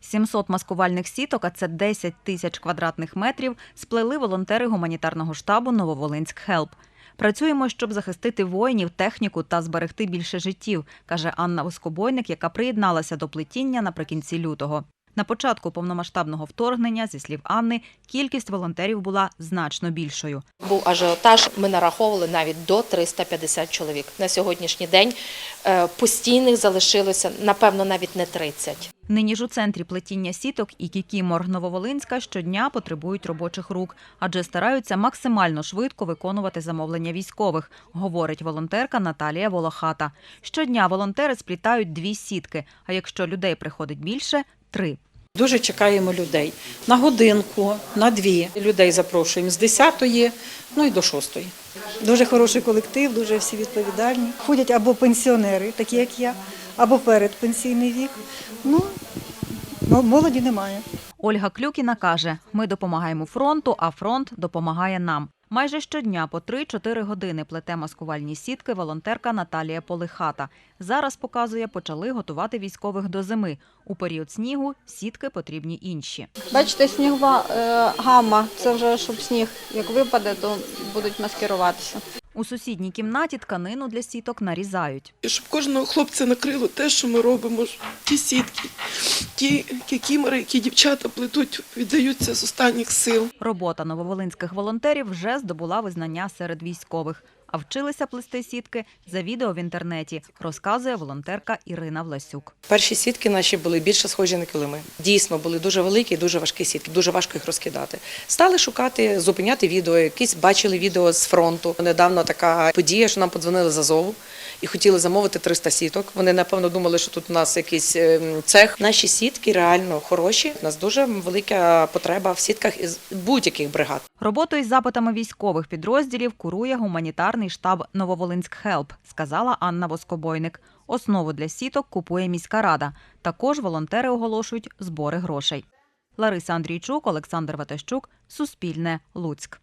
700 маскувальних сіток, а це 10 тисяч квадратних метрів, сплели волонтери гуманітарного штабу Нововолинськ Хелп. Працюємо, щоб захистити воїнів, техніку та зберегти більше життів, каже Анна Воскобойник, яка приєдналася до плетіння наприкінці лютого. На початку повномасштабного вторгнення, зі слів Анни, кількість волонтерів була значно більшою. Був ажіотаж. Ми нараховували навіть до 350 чоловік. На сьогоднішній день е, постійних залишилося напевно навіть не 30. Нині ж у центрі плетіння сіток і Кікімор Нововолинська щодня потребують робочих рук, адже стараються максимально швидко виконувати замовлення військових, говорить волонтерка Наталія Волохата. Щодня волонтери сплітають дві сітки, а якщо людей приходить більше три. Дуже чекаємо людей на годинку, на дві. Людей запрошуємо з 10-ї, ну і до 6-ї. Дуже хороший колектив, дуже всі відповідальні. Ходять або пенсіонери, такі як я, або передпенсійний вік. Ну, молоді немає. Ольга Клюкіна каже: ми допомагаємо фронту, а фронт допомагає нам. Майже щодня по 3-4 години плете маскувальні сітки волонтерка Наталія Полихата. Зараз показує, почали готувати військових до зими. У період снігу сітки потрібні інші. Бачите, снігова е, гамма. Це вже щоб сніг як випаде, то будуть маскируватися. У сусідній кімнаті тканину для сіток нарізають. І щоб кожного хлопця накрило те, що ми робимо, ті сітки, ті кікімери, які дівчата плетуть, віддаються з останніх сил. Робота нововолинських волонтерів вже здобула визнання серед військових. А вчилися плести сітки за відео в інтернеті, розказує волонтерка Ірина Власюк. Перші сітки наші були більше схожі на килими. Дійсно, були дуже великі і дуже важкі сітки, дуже важко їх розкидати. Стали шукати, зупиняти відео. Якісь бачили відео з фронту. Недавно така подія, що нам подзвонили з Азову і хотіли замовити 300 сіток. Вони напевно думали, що тут у нас якийсь ем, цех. Наші сітки реально хороші. У нас дуже велика потреба в сітках із будь-яких бригад. Роботу із запитами військових підрозділів курує гуманітарний штаб Нововолинськ Хелп, сказала Анна Воскобойник. Основу для сіток купує міська рада. Також волонтери оголошують збори грошей. Лариса Андрійчук, Олександр Ватащук, Суспільне, Луцьк.